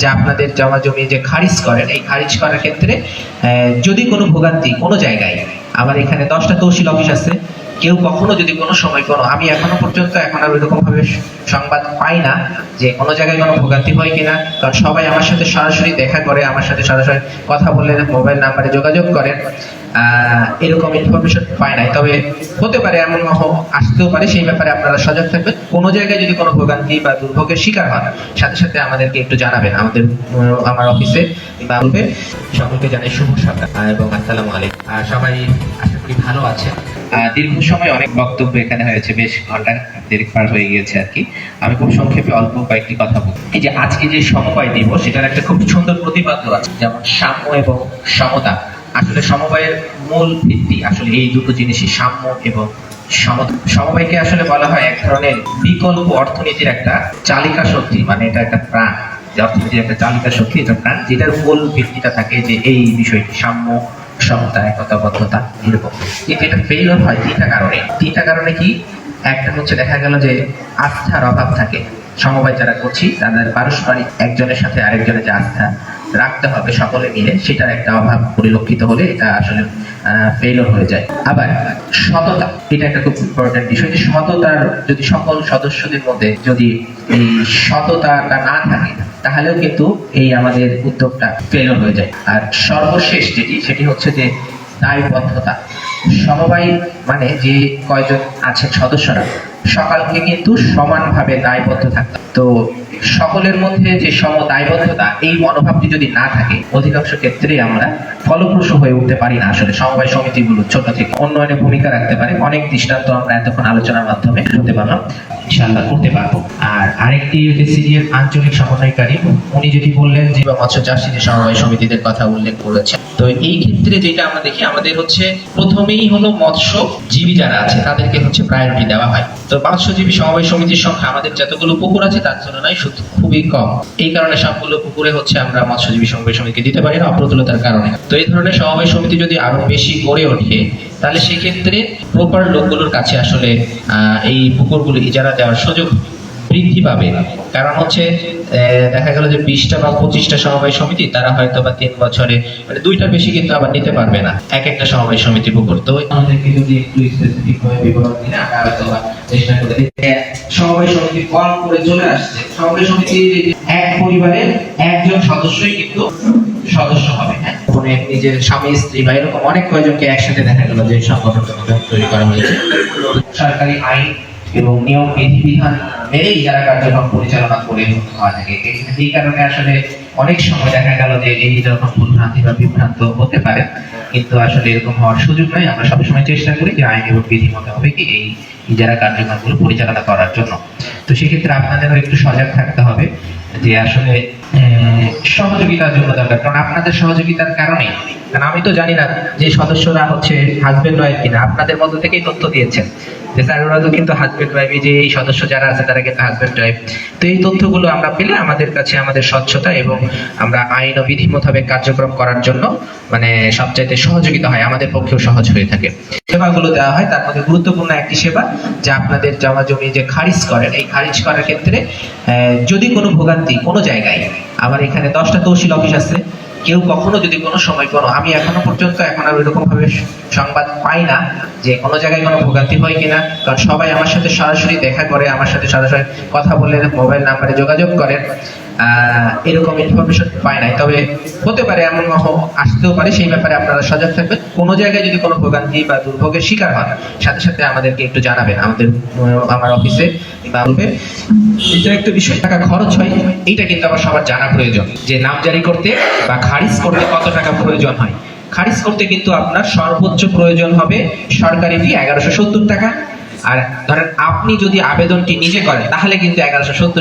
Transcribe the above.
যে আপনাদের জমা জমি যে খারিজ করেন, এই খারিজ করার ক্ষেত্রে যদি কোনো ভোগান্তি কোনো জায়গায়, আমার এখানে দশটা তহসিল অফিস আছে, কেউ কখনো যদি কোনো সময় কোনো, আমি এখনও পর্যন্ত এখন আর ওইরকম ভাবে সংবাদ পাই না যে কোনো জায়গায় কোনো ভোগান্তি হয় কিনা, কারণ সবাই আমার সাথে সরাসরি দেখা করে, আমার সাথে সরাসরি কথা বলে মোবাইল নাম্বারে যোগাযোগ করেন। এরকম ইনফরমেশন পাই নাই। তবে হতে পারে এমন আসতেও পারে, সেই ব্যাপারে আপনারা সজাগ থাকবেন। কোনো জায়গায় যদি কোনো ভোগান্তি বা দুর্ভোগের শিকার হন, সাথে সাথে আমাদেরকে একটু জানাবেন। আমাদের, আমার অফিসে বা সকলকে জানাই শুভ সকাল। এবং আসসালামু আলাইকুম। সবাই আশা করি ভালো আছেন। দীর্ঘ সময় অনেক বক্তব্য এখানে হয়েছে, বেশ ঘণ্টা দেড়েক পার হয়ে গিয়েছে আর কি। আমি খুব সংক্ষেপে অল্প কয়েকটি কথা বলব। এই যে আজকে যে সমবায় দিব সেটার একটা খুব সুন্দর প্রতিপাদ্য আছে, যেমন সাম্য এবং সমতা। আসলে সমবায়ের মূল ভিত্তি আসলে এই দুটো জিনিসই, সাম্য এবং সমবায়কে আসলে বলা হয় এক ধরনের বিকল্প অর্থনীতির একটা চালিকা শক্তি মানে এটা একটা প্রাণ। যে অর্থনীতির একটা চালিকা শক্তি, এটা প্রাণ, যেটার মূল ভিত্তিটা থাকে যে এই বিষয়টি, সাম্য, সমতা, একতাবদ্ধতা এরকম কিন্তু এটা ফেইলর হয় তিনটা কারণে। তিনটা কারণে কি? একটা হচ্ছে দেখা গেল যে আস্থার অভাব থাকে। সমবায় যারা করছি, তাদের পারস্পরিক একজনের সাথে আরেকজনের যে আস্থা রাখতে হবে সকলে মিলে, সেটার একটা অভাব পরিলক্ষিত হলে এটা আসলে ফেইলর হয়ে যায়। আবার সততা, এটা একটা খুব ইম্পর্টেন্ট বিষয় যে সততার যদি সকল সদস্যদের মধ্যে যদি এই সততাটা না থাকে, তাহলেও কিন্তু এই আমাদের উদ্যোগটা ফেলর হয়ে যায়। আর সর্বশেষ যেটি, সেটি হচ্ছে যে দায়বদ্ধতা। সমবায় মানে যে কয়জন আছেন সদস্যরা সকালকে কিন্তু সমানভাবে দায়বদ্ধ থাকতে। তো সকলের মধ্যে যে সম দায়বদ্ধতা এই মনোভাবটি যদি না থাকে, অধিকাংশ ক্ষেত্রে আমরা ফলপ্রসূ হয়ে উঠতে পারি না। আসলে সমবায় সমিতিগুলো ছোট থেকে উন্নয়নে ভূমিকা রাখতে পারে। অনেক দৃষ্টান্ত আমরা এতক্ষণ আলোচনার মাধ্যমে শুনতে পারলাম। ইনশাআল্লাহ করতে পারব। আর আরেকটি সিরিয়াল আঞ্চলিক সমন্বয়কারী, উনি যদি বললেন যে মৎস্য চাষী যে সমবায় সমিতিদের কথা উল্লেখ করেছে তো এই ক্ষেত্রে যেটা আমরা দেখি, আমাদের হচ্ছে প্রথমেই হলো মৎস্যজীবী যারা আছে, তাদেরকে হচ্ছে প্রায়োরিটি দেওয়া হয়। তো মৎস্যজীবী সমবায় সমিতির সংখ্যা আমাদের যতগুলো পুকুর আছে, তার তুলনায় খুবই কম। এই কারণে সবগুলো পুকুরে হচ্ছে আমরা মৎস্যজীবী সমবায় সমিতিকে দিতে পারি না, অপ্রতুলতার কারণে। তো এই ধরনের সমবায় সমিতি যদি আরও বেশি গড়ে ওঠে, তাহলে সেক্ষেত্রে প্রপার লোকগুলোর কাছে আসলে এই পুকুরগুলো ইজারা দেওয়ার সুযোগ বৃদ্ধি পাবে। কারণ হচ্ছে দেখা গেল যে বিশটা বা পঁচিশটা সমবায় সমিতি, তারা হয়তো বা তিন বছরে মানে দুইটার বেশি কিন্তু আবার নিতে পারবে না এক একটা সমবায় সমিতি পুকুর তো আমাদেরকে যদি একটু সদস্য হবে হ্যাঁ? নিজের স্বামী, স্ত্রী বা এরকম অনেক কয়জনকে একসাথে দেখা গেল যে সংগঠনটা নতুন তৈরি করা হয়েছে। সরকারি আইন এবং নিয়ম বিধিবিধান মেনেই যারা কার্যক্রম পরিচালনা করে হওয়া থাকে এই- কারণে আসলে অনেক সময় দেখা গেল যে এই রকম ভুলভ্রান্তি বা বিভ্রান্ত হতে পারে, কিন্তু আসলে এরকম হওয়ার সুযোগ নাই। আমরা সবসময় চেষ্টা করি যে আইন এবং বিধি মতো হবে কি এই যারা কার্যক্রমগুলো পরিচালনা করার জন্য। তো সেক্ষেত্রে আপনাদেরও একটু সজাগ থাকতে হবে। যে আসলে সহযোগিতার জন্য দরকার। কারণ আপনাদের সহযোগিতার কারণে, কারণ আমি তো জানি না যে সদস্যরা হচ্ছে হাজবেন্ড ওয়াইফ কিনা, আপনাদের মধ্যে থেকেই তথ্য দিয়েছেন। যে স্যার, ওরা তো কিন্তু হাজবেন্ড ওয়াইফ যে এই সদস্য যারা আছে, তারা কিন্তু হাজবেন্ড ওয়াইফ তো এই তথ্যগুলো আমরা পেলে আমাদের কাছে আমাদের স্বচ্ছতা এবং আমরা আইন ও বিধি মোতাবেক কার্যক্রম করার জন্য মানে সবচাইতে সহযোগিতা হয়, আমাদের পক্ষেও সহজ হয়ে থাকে। সেবাগুলো দেওয়া হয়, তার মধ্যে গুরুত্বপূর্ণ একটি সেবা, যে আপনাদের জমা জমি যে খারিজ করেন, এই খারিজ করার ক্ষেত্রে যদি কোনো ভোগান্তি কোনো জায়গায়। আমার এখানে দশটা তহসিল অফিস আছে। কেউ কখনো যদি কোনো সময় কোনো, আমি এখনও পর্যন্ত এখন আর ওইরকম ভাবে সংবাদ পাই না যে কোনো জায়গায় কোনো ভোগান্তি হয় কিনা। কারণ সবাই আমার সাথে সরাসরি দেখা করে, আমার সাথে সরাসরি কথা বলে মোবাইল নাম্বারে যোগাযোগ করেন। এরকম ইনফরমেশন পাই নাই। তবে হতে পারে এমন আসতেও পারে, সেই ব্যাপারে আপনারা সজাগ থাকবেন। কোনো জায়গায় যদি কোনো ভোগান্তি বা দুর্ভোগের শিকার হন, সাথে সাথে আমাদেরকে একটু জানাবেন। আমাদের আমার অফিসে বা বলবে। এটা একটা বিষয়, টাকা খরচ হয়, এইটা কিন্তু আবার সবার জানা প্রয়োজন। যে নাম জারি করতে বা খারিজ করতে কত টাকা প্রয়োজন হয়। খারিজ করতে কিন্তু আপনার সর্বোচ্চ প্রয়োজন হবে সরকারি ফি এগারোশো সত্তর টাকা। আর ধরেন, আপনি যদি আবেদনটি নিজে করেন, তাহলে কিন্তু এগারোশো সত্তর